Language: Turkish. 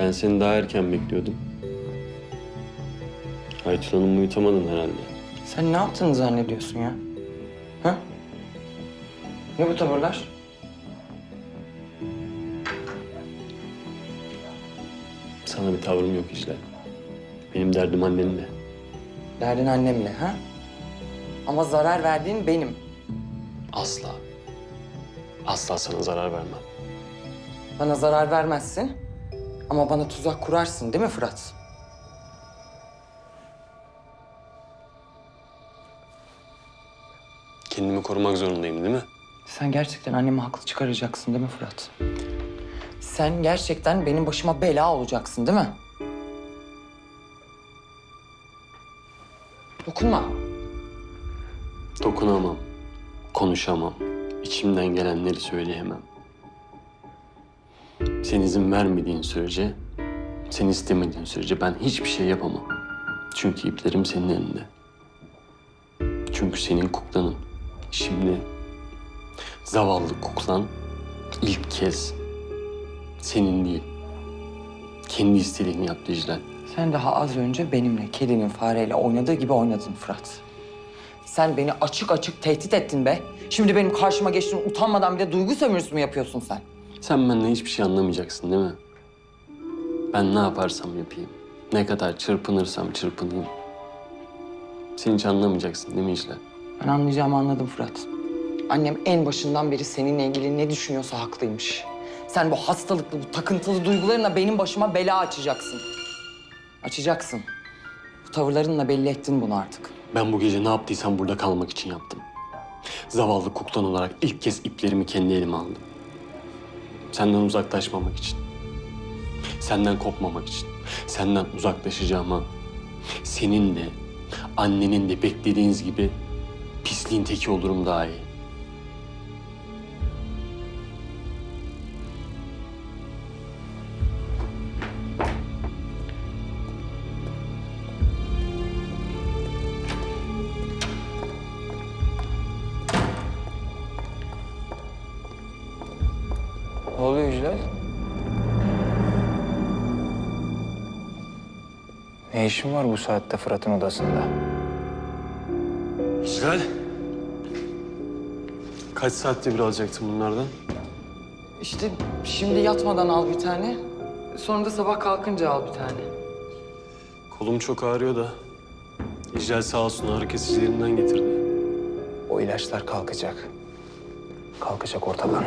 Ben seni daha erken bekliyordum. Aytun Hanım'ı uyutamadın herhalde. Sen ne yaptığını zannediyorsun ya? Ha? Ne bu tavırlar? Sana bir tavrım yok İclal. Benim derdim annenle. Derdin annemle ha? Ama zarar verdiğin benim. Asla. Asla sana zarar vermem. Bana zarar vermezsin. Ama bana tuzak kurarsın değil mi Fırat? Kendimi korumak zorundayım değil mi? Sen gerçekten annemi haklı çıkaracaksın değil mi Fırat? Sen gerçekten benim başıma bela olacaksın değil mi? Dokunma. Dokunamam. Konuşamam. İçimden gelenleri söyleyemem. Sen izin vermediğin sürece, sen istemediğin sürece ben hiçbir şey yapamam. Çünkü iplerim senin elinde. Çünkü senin kuklanın. Şimdi zavallı kuklan ilk kez senin değil. Kendi istediğini yaptı İclal. Sen daha az önce benimle kedinin fareyle oynadığı gibi oynadın Fırat. Sen beni açık açık tehdit ettin be. Şimdi benim karşıma geçtin utanmadan bir de duygu sömürüsü mü yapıyorsun sen? Sen benden hiçbir şey anlamayacaksın değil mi? Ben ne yaparsam yapayım, ne kadar çırpınırsam çırpınayım. Sen hiç anlamayacaksın değil mi İclal? Ben anlayacağımı anladım Fırat. Annem en başından beri seninle ilgili ne düşünüyorsa haklıymış. Sen bu hastalıklı, bu takıntılı duygularınla benim başıma bela açacaksın. Açacaksın. Bu tavırlarınla belli ettin bunu artık. Ben bu gece ne yaptıysam burada kalmak için yaptım. Zavallı kuklan olarak ilk kez iplerimi kendi elime aldım. Senden uzaklaşmamak için. Senden kopmamak için. Senden uzaklaşacağıma. Senin de, annenin de beklediğiniz gibi pisliğin teki olurum daha iyi. Ne oluyor Yücel? Ne işin var bu saatte Fırat'ın odasında? Güzel. Kaç saatte bir alacaktın bunlardan? İşte şimdi yatmadan al bir tane. Sonra da sabah kalkınca al bir tane. Kolum çok ağrıyor da. İclal sağ olsun ağrı kesicilerinden getirdi. O ilaçlar kalkacak. Kalkacak ortadan.